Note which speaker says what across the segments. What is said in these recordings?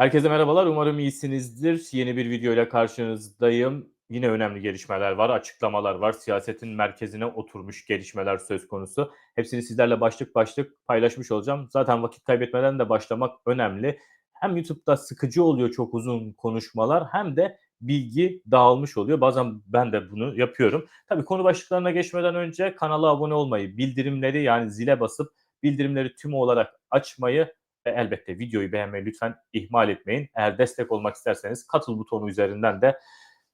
Speaker 1: Herkese merhabalar. Umarım iyisinizdir. Yeni bir video ile karşınızdayım. Yine önemli gelişmeler var, açıklamalar var. Siyasetin merkezine oturmuş gelişmeler söz konusu. Hepsini sizlerle başlık başlık paylaşmış olacağım. Zaten vakit kaybetmeden de başlamak önemli. Hem YouTube'da sıkıcı oluyor çok uzun konuşmalar hem de bilgi dağılmış oluyor. Bazen ben de bunu yapıyorum. Tabii konu başlıklarına geçmeden önce kanala abone olmayı, bildirimleri yani zile basıp bildirimleri tüm olarak açmayı ve elbette videoyu beğenmeyi lütfen ihmal etmeyin. Eğer destek olmak isterseniz katıl butonu üzerinden de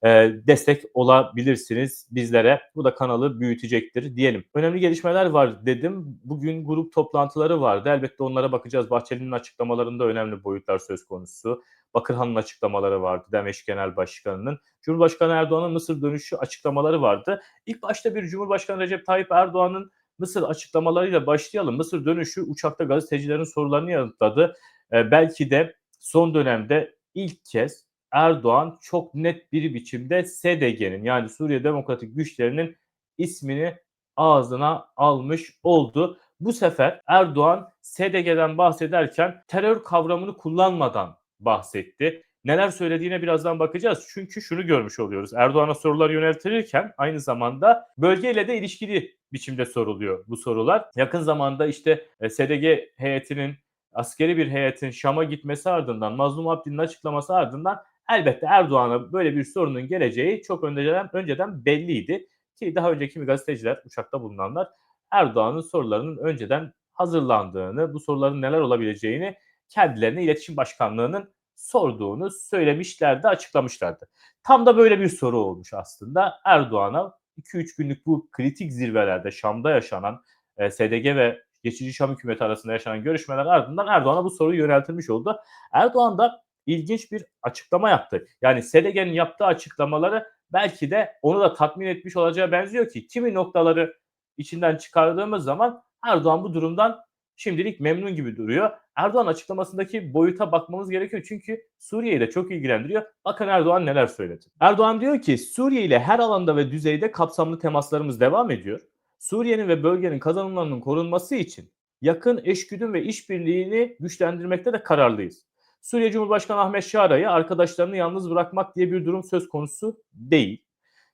Speaker 1: e, destek olabilirsiniz bizlere. Bu da kanalı büyütecektir diyelim. Önemli gelişmeler var dedim. Bugün grup toplantıları vardı. Elbette onlara bakacağız. Bahçeli'nin açıklamalarında önemli boyutlar söz konusu. Bakırhan'ın açıklamaları vardı. Demeş Genel Başkanı'nın. Cumhurbaşkanı Erdoğan'ın Mısır dönüşü açıklamaları vardı. İlk başta bir Cumhurbaşkanı Recep Tayyip Erdoğan'ın Mısır açıklamalarıyla başlayalım. Mısır dönüşü uçakta gazetecilerin sorularını yanıtladı. E, belki de son dönemde ilk kez Erdoğan çok net bir biçimde SDG'nin yani Suriye Demokratik Güçlerinin ismini ağzına almış oldu. Bu sefer Erdoğan SDG'den bahsederken terör kavramını kullanmadan bahsetti. Neler söylediğine birazdan bakacağız. Çünkü şunu görmüş oluyoruz. Erdoğan'a sorular yöneltilirken aynı zamanda bölgeyle de ilişkili biçimde soruluyor bu sorular. Yakın zamanda işte e, SDG heyetinin askeri bir heyetin Şam'a gitmesi ardından Mazlum Abdi'nin açıklaması ardından elbette Erdoğan'a böyle bir sorunun geleceği çok önceden önceden belliydi. Ki daha önce kimi gazeteciler, uçakta bulunanlar Erdoğan'ın sorularının önceden hazırlandığını, bu soruların neler olabileceğini kendilerine iletişim başkanlığının sorduğunu söylemişlerdi, açıklamışlardı. Tam da böyle bir soru olmuş aslında. Erdoğan'a 2-3 günlük bu kritik zirvelerde Şam'da yaşanan e, SDG ve geçici Şam hükümeti arasında yaşanan görüşmeler ardından Erdoğan'a bu soruyu yöneltilmiş oldu. Erdoğan da ilginç bir açıklama yaptı. Yani SDG'nin yaptığı açıklamaları belki de onu da tatmin etmiş olacağı benziyor ki kimi noktaları içinden çıkardığımız zaman Erdoğan bu durumdan şimdilik memnun gibi duruyor. Erdoğan açıklamasındaki boyuta bakmamız gerekiyor çünkü Suriye'yi de çok ilgilendiriyor. Bakın Erdoğan neler söyledi. Erdoğan diyor ki Suriye ile her alanda ve düzeyde kapsamlı temaslarımız devam ediyor. Suriye'nin ve bölgenin kazanımlarının korunması için yakın eşgüdüm ve işbirliğini güçlendirmekte de kararlıyız. Suriye Cumhurbaşkanı Ahmet Şara'yı arkadaşlarını yalnız bırakmak diye bir durum söz konusu değil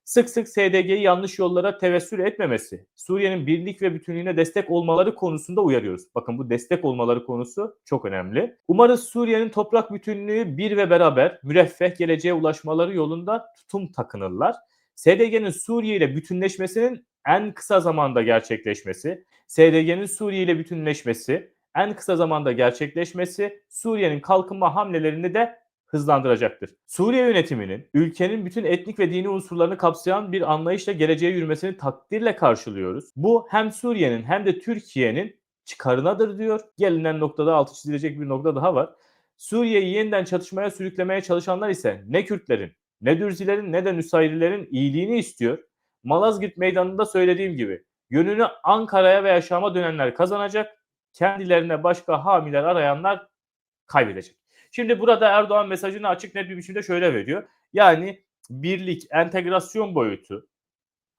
Speaker 1: sık sık SDG'yi yanlış yollara tevessül etmemesi, Suriye'nin birlik ve bütünlüğüne destek olmaları konusunda uyarıyoruz. Bakın bu destek olmaları konusu çok önemli. Umarız Suriye'nin toprak bütünlüğü bir ve beraber müreffeh geleceğe ulaşmaları yolunda tutum takınırlar. SDG'nin Suriye ile bütünleşmesinin en kısa zamanda gerçekleşmesi, SDG'nin Suriye ile bütünleşmesi, en kısa zamanda gerçekleşmesi Suriye'nin kalkınma hamlelerini de hızlandıracaktır. Suriye yönetiminin ülkenin bütün etnik ve dini unsurlarını kapsayan bir anlayışla geleceğe yürümesini takdirle karşılıyoruz. Bu hem Suriye'nin hem de Türkiye'nin çıkarınadır diyor. Gelinen noktada altı çizilecek bir nokta daha var. Suriye'yi yeniden çatışmaya sürüklemeye çalışanlar ise ne Kürtlerin, ne Dürzilerin ne de Nusayrilerin iyiliğini istiyor. Malazgirt meydanında söylediğim gibi yönünü Ankara'ya veya Şam'a dönenler kazanacak, kendilerine başka hamiler arayanlar kaybedecek. Şimdi burada Erdoğan mesajını açık net bir biçimde şöyle veriyor. Yani birlik, entegrasyon boyutu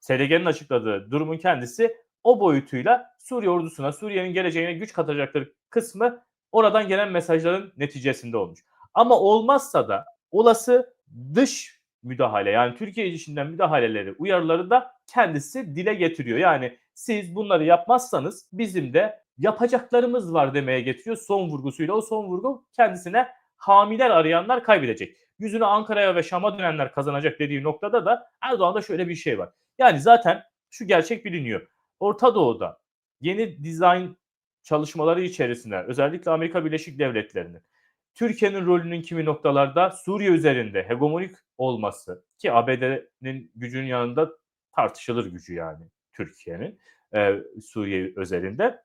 Speaker 1: SDG'nin açıkladığı durumun kendisi o boyutuyla Suriye ordusuna, Suriye'nin geleceğine güç katacaktır kısmı oradan gelen mesajların neticesinde olmuş. Ama olmazsa da olası dış müdahale yani Türkiye içinden müdahaleleri, uyarıları da kendisi dile getiriyor. Yani siz bunları yapmazsanız bizim de yapacaklarımız var demeye getiriyor son vurgusuyla. O son vurgu kendisine hamiler arayanlar kaybedecek. Yüzünü Ankara'ya ve Şam'a dönenler kazanacak dediği noktada da Erdoğan'da şöyle bir şey var. Yani zaten şu gerçek biliniyor. Orta Doğu'da yeni dizayn çalışmaları içerisinde özellikle Amerika Birleşik Devletleri'nin Türkiye'nin rolünün kimi noktalarda Suriye üzerinde hegemonik olması ki ABD'nin gücünün yanında tartışılır gücü yani Türkiye'nin e, Suriye özelinde.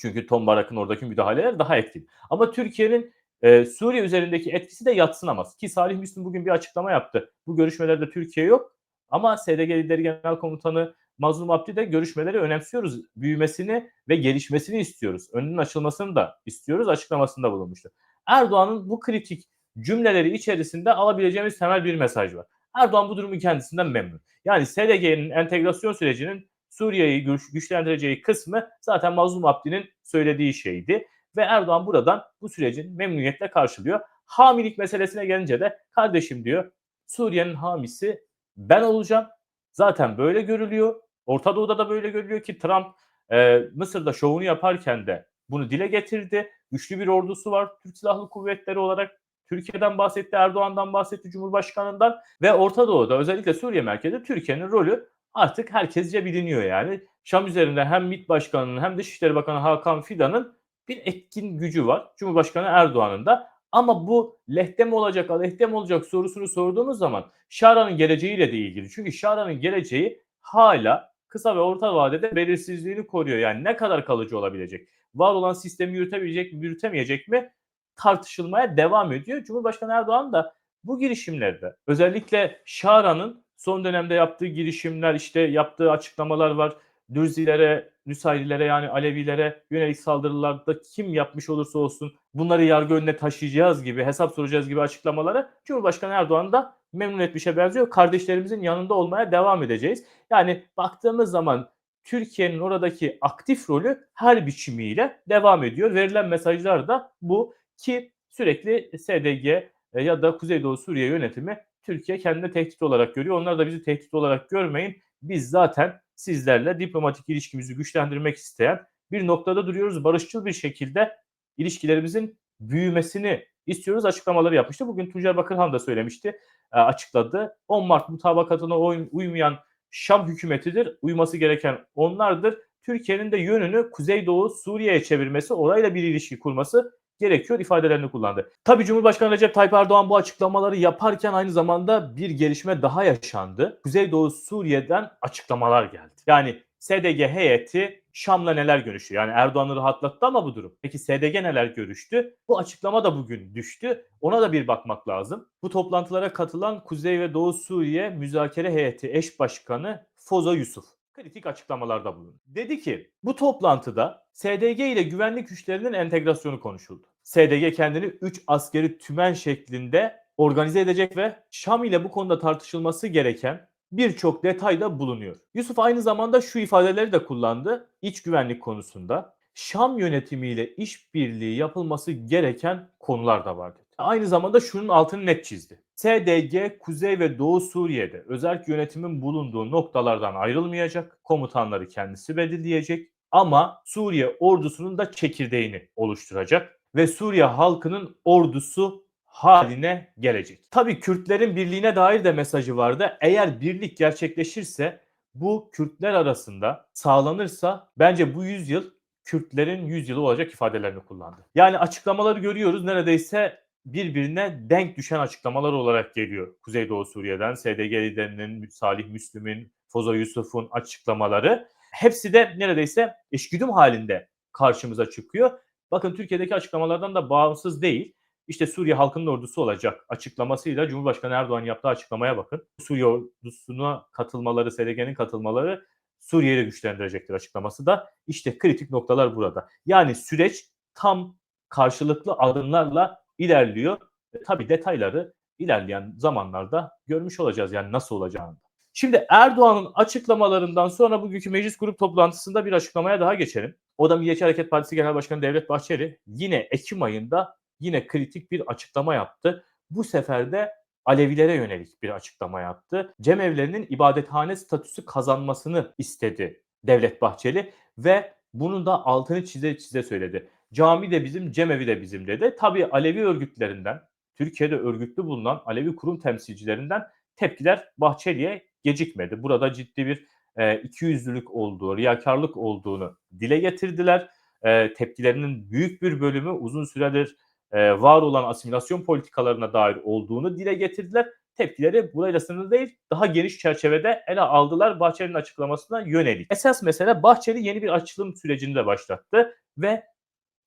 Speaker 1: Çünkü Tom Barak'ın oradaki müdahaleler daha etkili. Ama Türkiye'nin e, Suriye üzerindeki etkisi de yatsınamaz. Ki Salih Müslüm bugün bir açıklama yaptı. Bu görüşmelerde Türkiye yok ama SDG Lideri Genel Komutanı Mazlum Abdi de görüşmeleri önemsiyoruz. Büyümesini ve gelişmesini istiyoruz. Önünün açılmasını da istiyoruz açıklamasında bulunmuştu. Erdoğan'ın bu kritik cümleleri içerisinde alabileceğimiz temel bir mesaj var. Erdoğan bu durumu kendisinden memnun. Yani SDG'nin entegrasyon sürecinin Suriye'yi güç, güçlendireceği kısmı zaten Mazlum Abdi'nin söylediği şeydi ve Erdoğan buradan bu sürecin memnuniyetle karşılıyor. Hamilik meselesine gelince de kardeşim diyor Suriye'nin hamisi ben olacağım. Zaten böyle görülüyor. Orta Doğu'da da böyle görülüyor ki Trump e, Mısır'da şovunu yaparken de bunu dile getirdi. Güçlü bir ordusu var Türk Silahlı Kuvvetleri olarak. Türkiye'den bahsetti, Erdoğan'dan bahsetti, Cumhurbaşkanı'ndan ve Orta Doğu'da özellikle Suriye merkezinde Türkiye'nin rolü artık herkesce biliniyor yani. Şam üzerinde hem MİT Başkanı'nın hem Dışişleri Bakanı Hakan Fidan'ın bir etkin gücü var. Cumhurbaşkanı Erdoğan'ın da ama bu lehte mi olacak, aleyhte mi olacak sorusunu sorduğumuz zaman Şara'nın geleceğiyle de ilgili. Çünkü Şara'nın geleceği hala kısa ve orta vadede belirsizliğini koruyor. Yani ne kadar kalıcı olabilecek? Var olan sistemi yürütebilecek mi, yürütemeyecek mi tartışılmaya devam ediyor. Cumhurbaşkanı Erdoğan da bu girişimlerde özellikle Şara'nın son dönemde yaptığı girişimler işte yaptığı açıklamalar var. Dürzilere, Nüsayrilere yani Alevilere yönelik saldırılarda kim yapmış olursa olsun bunları yargı önüne taşıyacağız gibi, hesap soracağız gibi açıklamaları Cumhurbaşkanı Erdoğan da memnun etmişe benziyor. Kardeşlerimizin yanında olmaya devam edeceğiz. Yani baktığımız zaman Türkiye'nin oradaki aktif rolü her biçimiyle devam ediyor. Verilen mesajlar da bu ki sürekli SDG e, ya da Kuzeydoğu Suriye yönetimi Türkiye kendine tehdit olarak görüyor. Onlar da bizi tehdit olarak görmeyin. Biz zaten sizlerle diplomatik ilişkimizi güçlendirmek isteyen bir noktada duruyoruz. Barışçıl bir şekilde ilişkilerimizin büyümesini istiyoruz açıklamaları yapmıştı. Bugün Tuncer Bakırhan da söylemişti, e, açıkladı. 10 Mart mutabakatına uymayan Şam hükümetidir. Uyması gereken onlardır. Türkiye'nin de yönünü Kuzeydoğu Suriye'ye çevirmesi, orayla bir ilişki kurması gerekiyor ifadelerini kullandı. Tabii Cumhurbaşkanı Recep Tayyip Erdoğan bu açıklamaları yaparken aynı zamanda bir gelişme daha yaşandı. Kuzeydoğu Suriye'den açıklamalar geldi. Yani SDG heyeti Şam'la neler görüştü? Yani Erdoğan'ı rahatlattı ama bu durum. Peki SDG neler görüştü? Bu açıklama da bugün düştü. Ona da bir bakmak lazım. Bu toplantılara katılan Kuzey ve Doğu Suriye müzakere heyeti eş başkanı Fozo Yusuf kritik açıklamalarda bulundu. Dedi ki bu toplantıda SDG ile güvenlik güçlerinin entegrasyonu konuşuldu. SDG kendini 3 askeri tümen şeklinde organize edecek ve Şam ile bu konuda tartışılması gereken birçok detayda bulunuyor. Yusuf aynı zamanda şu ifadeleri de kullandı iç güvenlik konusunda. Şam yönetimiyle işbirliği yapılması gereken konular da vardı. Aynı zamanda şunun altını net çizdi. SDG Kuzey ve Doğu Suriye'de özel yönetimin bulunduğu noktalardan ayrılmayacak. Komutanları kendisi belirleyecek ama Suriye ordusunun da çekirdeğini oluşturacak ve Suriye halkının ordusu haline gelecek. Tabii Kürtlerin birliğine dair de mesajı vardı. Eğer birlik gerçekleşirse bu Kürtler arasında sağlanırsa bence bu yüzyıl Kürtlerin yüzyılı olacak ifadelerini kullandı. Yani açıklamaları görüyoruz neredeyse birbirine denk düşen açıklamalar olarak geliyor Kuzeydoğu Suriye'den. SDG liderinin Salih Müslüm'ün, Foza Yusuf'un açıklamaları. Hepsi de neredeyse eşgüdüm halinde karşımıza çıkıyor. Bakın Türkiye'deki açıklamalardan da bağımsız değil. İşte Suriye halkının ordusu olacak açıklamasıyla Cumhurbaşkanı Erdoğan yaptığı açıklamaya bakın. Suriye ordusuna katılmaları, SDG'nin katılmaları Suriye'yi güçlendirecektir açıklaması da. İşte kritik noktalar burada. Yani süreç tam karşılıklı adımlarla ilerliyor. E, tabii detayları ilerleyen zamanlarda görmüş olacağız yani nasıl olacağını. Şimdi Erdoğan'ın açıklamalarından sonra bugünkü meclis grup toplantısında bir açıklamaya daha geçelim. O da Milliyetçi Hareket Partisi Genel Başkanı Devlet Bahçeli yine Ekim ayında yine kritik bir açıklama yaptı. Bu sefer de Alevilere yönelik bir açıklama yaptı. Cemevlerinin ibadethane statüsü kazanmasını istedi Devlet Bahçeli ve bunu da altını çize çize söyledi. Cami de bizim, cemevi de bizim dedi. Tabii Alevi örgütlerinden, Türkiye'de örgütlü bulunan Alevi kurum temsilcilerinden tepkiler Bahçeli'ye gecikmedi. Burada ciddi bir e, ikiyüzlülük olduğu, riyakarlık olduğunu dile getirdiler. E, tepkilerinin büyük bir bölümü uzun süredir e, var olan asimilasyon politikalarına dair olduğunu dile getirdiler. Tepkileri burayla sınırlı değil, daha geniş çerçevede ele aldılar Bahçeli'nin açıklamasına yönelik. Esas mesele Bahçeli yeni bir açılım sürecini de başlattı ve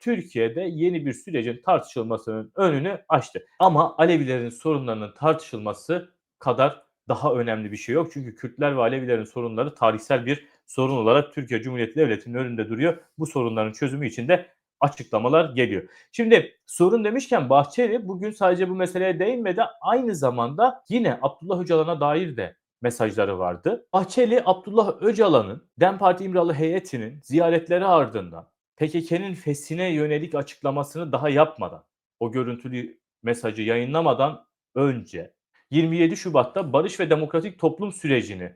Speaker 1: Türkiye'de yeni bir sürecin tartışılmasının önünü açtı. Ama Alevilerin sorunlarının tartışılması kadar daha önemli bir şey yok. Çünkü Kürtler ve Alevilerin sorunları tarihsel bir sorun olarak Türkiye Cumhuriyeti Devleti'nin önünde duruyor. Bu sorunların çözümü için de açıklamalar geliyor. Şimdi sorun demişken Bahçeli bugün sadece bu meseleye değinmedi. Aynı zamanda yine Abdullah Öcalan'a dair de mesajları vardı. Bahçeli Abdullah Öcalan'ın DEM Parti İmralı heyetinin ziyaretleri ardından PKK'nın fesine yönelik açıklamasını daha yapmadan o görüntülü mesajı yayınlamadan önce 27 Şubat'ta barış ve demokratik toplum sürecini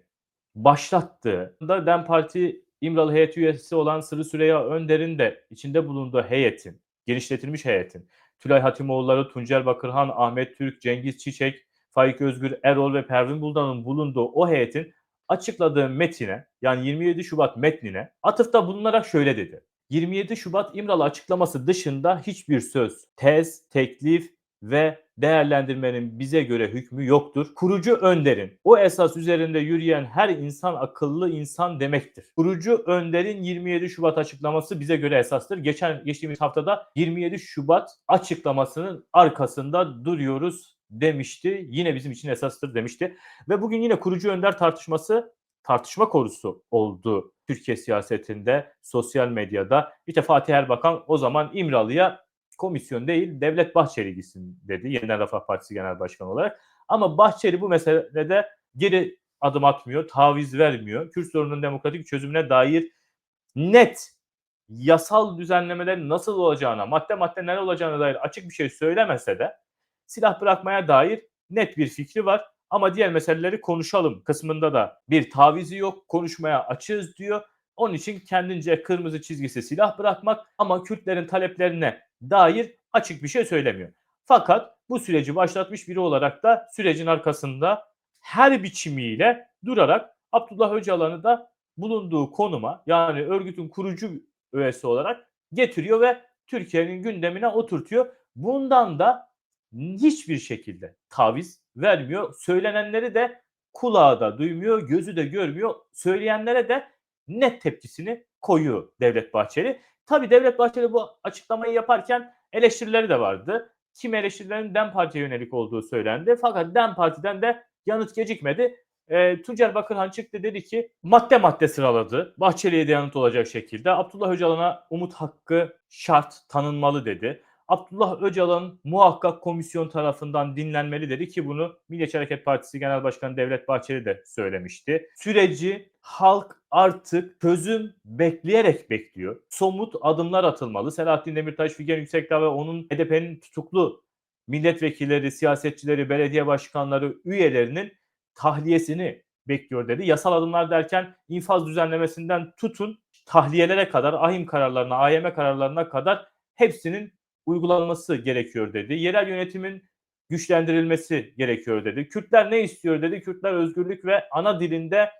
Speaker 1: başlattığında DEM Parti İmralı heyet üyesi olan Sırrı Süreyya Önder'in de içinde bulunduğu heyetin, genişletilmiş heyetin, Tülay Hatimoğulları, Tuncer Bakırhan, Ahmet Türk, Cengiz Çiçek, Faik Özgür, Erol ve Pervin Buldan'ın bulunduğu o heyetin açıkladığı metine yani 27 Şubat metnine atıfta bulunarak şöyle dedi. 27 Şubat İmralı açıklaması dışında hiçbir söz, tez, teklif ve değerlendirmenin bize göre hükmü yoktur. Kurucu önderin o esas üzerinde yürüyen her insan akıllı insan demektir. Kurucu önderin 27 Şubat açıklaması bize göre esastır. Geçen geçtiğimiz haftada 27 Şubat açıklamasının arkasında duruyoruz demişti. Yine bizim için esastır demişti. Ve bugün yine kurucu önder tartışması tartışma konusu oldu Türkiye siyasetinde, sosyal medyada. İşte Fatih Erbakan o zaman İmralı'ya komisyon değil Devlet Bahçeli gitsin dedi. Yeniden Refah Partisi Genel Başkanı olarak. Ama Bahçeli bu meselede geri adım atmıyor, taviz vermiyor. Kürt sorununun demokratik çözümüne dair net yasal düzenlemelerin nasıl olacağına, madde madde neler olacağına dair açık bir şey söylemese de silah bırakmaya dair net bir fikri var. Ama diğer meseleleri konuşalım kısmında da bir tavizi yok, konuşmaya açığız diyor. Onun için kendince kırmızı çizgisi silah bırakmak ama Kürtlerin taleplerine dair açık bir şey söylemiyor. Fakat bu süreci başlatmış biri olarak da sürecin arkasında her biçimiyle durarak Abdullah Öcalan'ı da bulunduğu konuma yani örgütün kurucu üyesi olarak getiriyor ve Türkiye'nin gündemine oturtuyor. Bundan da hiçbir şekilde taviz vermiyor. Söylenenleri de kulağı da duymuyor, gözü de görmüyor. Söyleyenlere de net tepkisini koyuyor Devlet Bahçeli. Tabii Devlet Bahçeli bu açıklamayı yaparken eleştirileri de vardı. Kim eleştirilerin DEM Parti'ye yönelik olduğu söylendi. Fakat DEM Parti'den de yanıt gecikmedi. E, Tuncer Bakırhan çıktı dedi ki madde madde sıraladı. Bahçeli'ye de yanıt olacak şekilde. Abdullah Öcalan'a umut hakkı şart tanınmalı dedi. Abdullah Öcalan muhakkak komisyon tarafından dinlenmeli dedi ki bunu Milliyetçi Hareket Partisi Genel Başkanı Devlet Bahçeli de söylemişti. Süreci halk artık çözüm bekleyerek bekliyor. Somut adımlar atılmalı. Selahattin Demirtaş, Figen Yüksekdağ ve onun HDP'nin tutuklu milletvekilleri, siyasetçileri, belediye başkanları, üyelerinin tahliyesini bekliyor dedi. Yasal adımlar derken infaz düzenlemesinden tutun tahliyelere kadar, ahim kararlarına, AYM kararlarına kadar hepsinin uygulanması gerekiyor dedi. Yerel yönetimin güçlendirilmesi gerekiyor dedi. Kürtler ne istiyor dedi. Kürtler özgürlük ve ana dilinde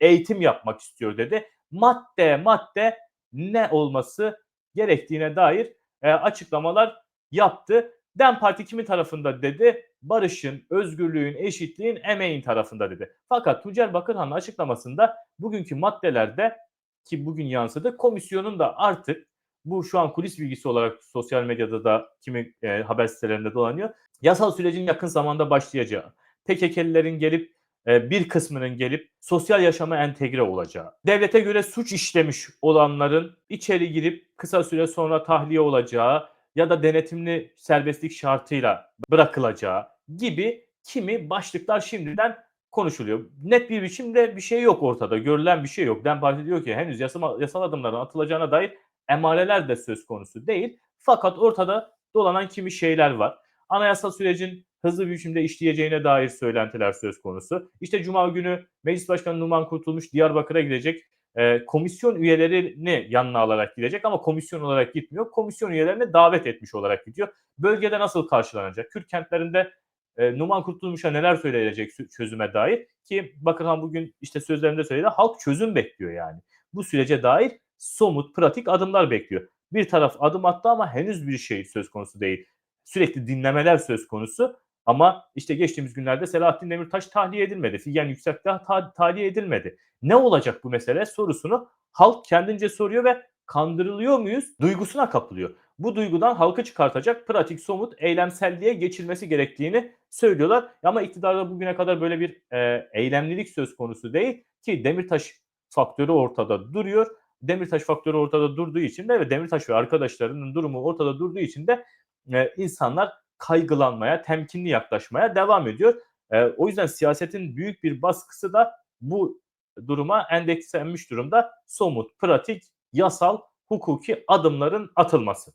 Speaker 1: eğitim yapmak istiyor dedi. Madde madde ne olması gerektiğine dair e, açıklamalar yaptı. Dem Parti kimin tarafında dedi? Barışın, özgürlüğün, eşitliğin, emeğin tarafında dedi. Fakat Tuncel Bakırhan'ın açıklamasında bugünkü maddelerde ki bugün yansıdı komisyonun da artık bu şu an kulis bilgisi olarak sosyal medyada da kimi e, haber sitelerinde dolanıyor. Yasal sürecin yakın zamanda başlayacağı, PKK'lilerin gelip e, bir kısmının gelip sosyal yaşama entegre olacağı, devlete göre suç işlemiş olanların içeri girip kısa süre sonra tahliye olacağı ya da denetimli serbestlik şartıyla bırakılacağı gibi kimi başlıklar şimdiden konuşuluyor. Net bir biçimde bir şey yok ortada. Görülen bir şey yok. DEM Parti diyor ki henüz yasal, yasal adımların atılacağına dair emareler de söz konusu değil. Fakat ortada dolanan kimi şeyler var. Anayasal sürecin hızlı bir biçimde işleyeceğine dair söylentiler söz konusu. İşte Cuma günü Meclis Başkanı Numan Kurtulmuş Diyarbakır'a gidecek. E, komisyon üyelerini yanına alarak gidecek ama komisyon olarak gitmiyor. Komisyon üyelerini davet etmiş olarak gidiyor. Bölgede nasıl karşılanacak? Kürt kentlerinde e, Numan Kurtulmuş'a neler söyleyecek çözüme dair ki Bakırhan bugün işte sözlerinde söyledi halk çözüm bekliyor yani. Bu sürece dair somut, pratik adımlar bekliyor. Bir taraf adım attı ama henüz bir şey söz konusu değil. Sürekli dinlemeler söz konusu ama işte geçtiğimiz günlerde Selahattin Demirtaş tahliye edilmedi. Figen Yüksekdağ ta- tahliye edilmedi. Ne olacak bu mesele sorusunu halk kendince soruyor ve kandırılıyor muyuz duygusuna kapılıyor. Bu duygudan halkı çıkartacak pratik, somut, eylemselliğe geçilmesi gerektiğini söylüyorlar. Ama iktidarda bugüne kadar böyle bir e, eylemlilik söz konusu değil ki Demirtaş faktörü ortada duruyor. Demirtaş faktörü ortada durduğu için de ve Demirtaş ve arkadaşlarının durumu ortada durduğu için de e, insanlar kaygılanmaya, temkinli yaklaşmaya devam ediyor. E, o yüzden siyasetin büyük bir baskısı da bu duruma endekslenmiş durumda. Somut, pratik, yasal, hukuki adımların atılması.